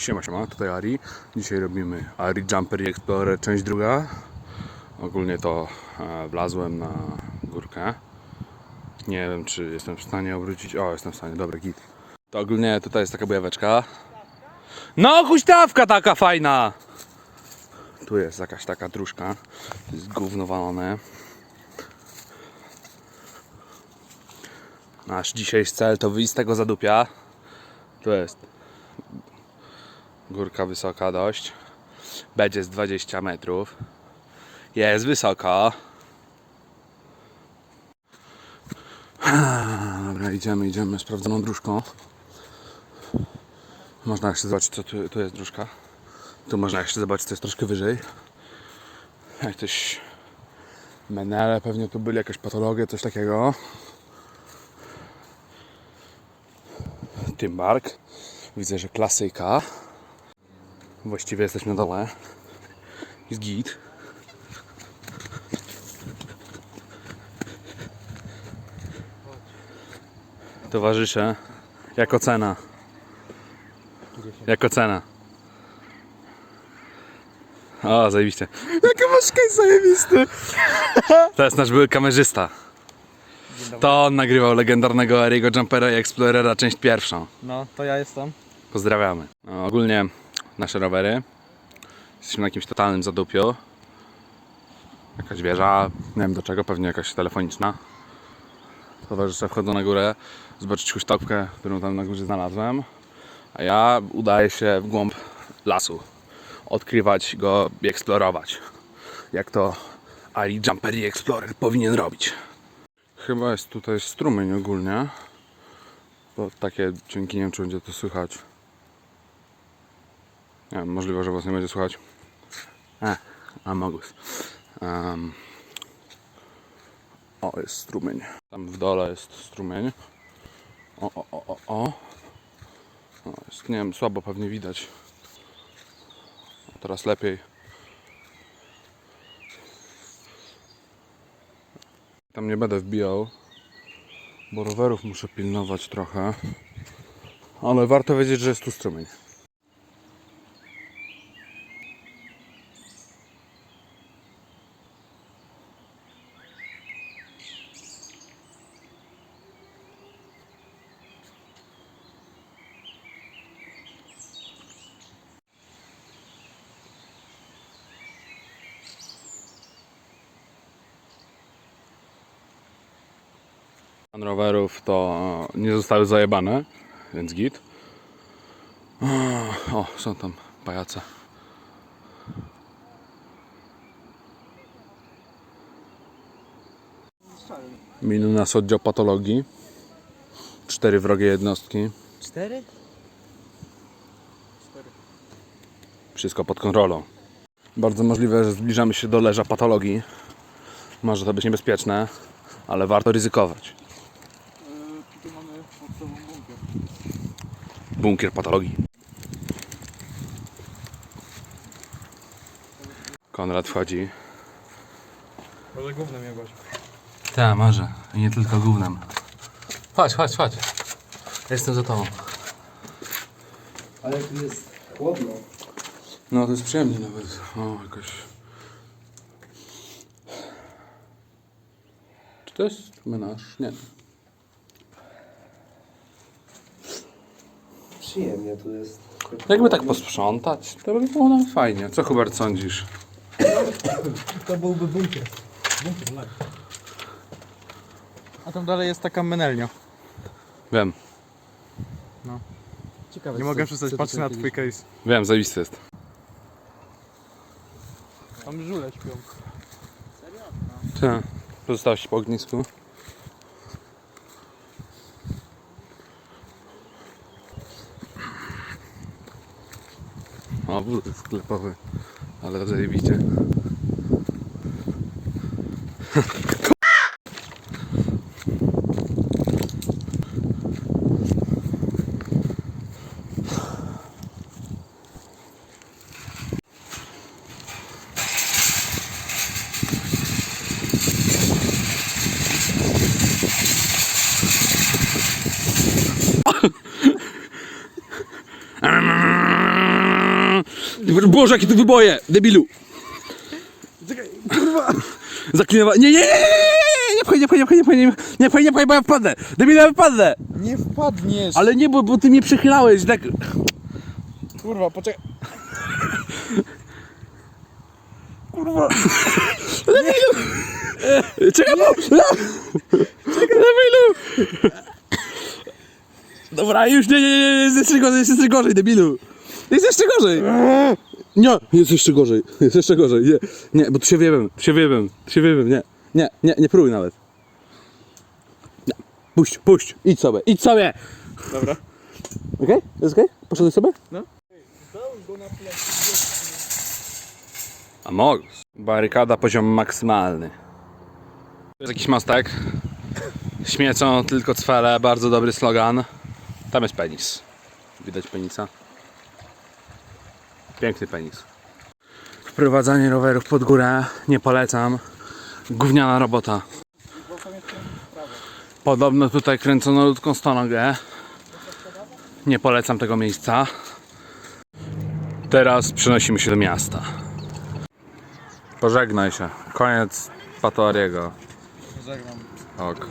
Siema, siema, tutaj Ari. Dzisiaj robimy Ari Jumper i Explorer, część druga. Ogólnie to e, wlazłem na górkę. Nie wiem, czy jestem w stanie obrócić. O, jestem w stanie, dobra, git. To ogólnie tutaj jest taka bojaweczka. No, huśtawka taka fajna! Tu jest jakaś taka dróżka. To jest gówno walone. Nasz dzisiejszy cel to wyjść z tego zadupia. To jest górka wysoka dość. Będzie z 20 metrów. Jest wysoko. Dobra, idziemy, idziemy sprawdzoną dróżką. Można jeszcze zobaczyć, co tu, tu jest dróżka. Tu można jeszcze zobaczyć, co jest troszkę wyżej. Jak coś menele, pewnie tu byli jakieś patologie, coś takiego. Tymbark. Widzę, że klasyka. Właściwie jesteśmy na dole. Jest git. Towarzysze, jako cena. Jako cena. O, zajebiście. Jaka masz jest zajebisty. To jest nasz były kamerzysta. To on nagrywał legendarnego Ariego Jumpera i Explorera część pierwszą. No, to ja jestem. Pozdrawiamy. No, ogólnie nasze rowery. Jesteśmy na jakimś totalnym zadupiu. Jakaś wieża, nie wiem do czego, pewnie jakaś telefoniczna. Towarzysze wchodzą na górę, zobaczyć huśtawkę, którą tam na górze znalazłem. A ja udaję się w głąb lasu. Odkrywać go i eksplorować. Jak to Ali Jumper i Explorer powinien robić. Chyba jest tutaj strumień ogólnie. To takie dźwięki, nie wiem czy będzie to słychać. Nie wiem, możliwe, że was nie będzie słychać. E, a mogłeś. Um, o, jest strumień. Tam w dole jest strumień. O, o, o, o, o. o jest, nie wiem, słabo pewnie widać. Teraz lepiej. Tam nie będę wbijał, bo rowerów muszę pilnować trochę. Ale warto wiedzieć, że jest tu strumień. Pan rowerów to e, nie zostały zajebane, więc git. O, są tam pajace. Minął nas oddział patologii. Cztery wrogie jednostki. Cztery? Wszystko pod kontrolą. Bardzo możliwe, że zbliżamy się do leża patologii. Może to być niebezpieczne, ale warto ryzykować. tutaj mamy pod sobą bunkier. Bunkier patologii. Konrad wchodzi. Może gównem jebać. Tak, może. I nie tylko gównem. Chodź, chodź, chodź. Jestem za tobą. Ale tu jest chłodno. No, to jest przyjemnie nawet. O, jakoś... Czy to jest menaż? Nie. Przyjemnie tu jest. Jakby tak posprzątać, to by było nam fajnie. Co Hubert sądzisz? To byłby bunkier. Bunkier live. A tam dalej jest taka menelnia. Wiem, Ciekawe. Nie mogę przestać patrzeć na twój case. wiem, zajebisty jest. Tam żule śpią. Tak. Pozostałeś po ognisku. O, wód sklepowy. Ale zajebiście. Boże, jakie tu wyboje, debilu! Czekaj, kurwa! Zaklinowa... Nie, nie, nie, nie, nie, nie, nie, nie, pchaj, nie, pchaj, nie, pchaj, nie, nie, pchaj, nie, pchaj, bo ja wpadnę! Debilu, ja wypadnę! Nie wpadniesz! Ale nie, bo, bo ty mnie przychylałeś, tak... Kurwa, poczekaj. Kurwa! Debilu! Czekaj, no! Czekaj, debilu! Dobra, już nie, nie, nie, nie, jest jeszcze gorzej, jest jeszcze gorzej, debilu! Jest jeszcze gorzej! Nie, jest jeszcze gorzej, jest jeszcze gorzej, nie, nie, bo tu się wiebem, tu się wiebem, tu się wiebem, nie, nie, nie, nie próbuj nawet. Nie, puść, puść, idź sobie, idź sobie! Dobra. Okej? Jest okej? Poszedłeś sobie? No. A mogę. Barykada poziom maksymalny. To jest jakiś mostek. Śmiecą tylko cwele, bardzo dobry slogan. Tam jest penis. Widać penisa. Piękny penis. Wprowadzanie rowerów pod górę nie polecam. Gówniana robota. Podobno tutaj kręcono ludzką stonogę. Nie polecam tego miejsca. Teraz przenosimy się do miasta. Pożegnaj się. Koniec Patoriego. Żegnam. Ok.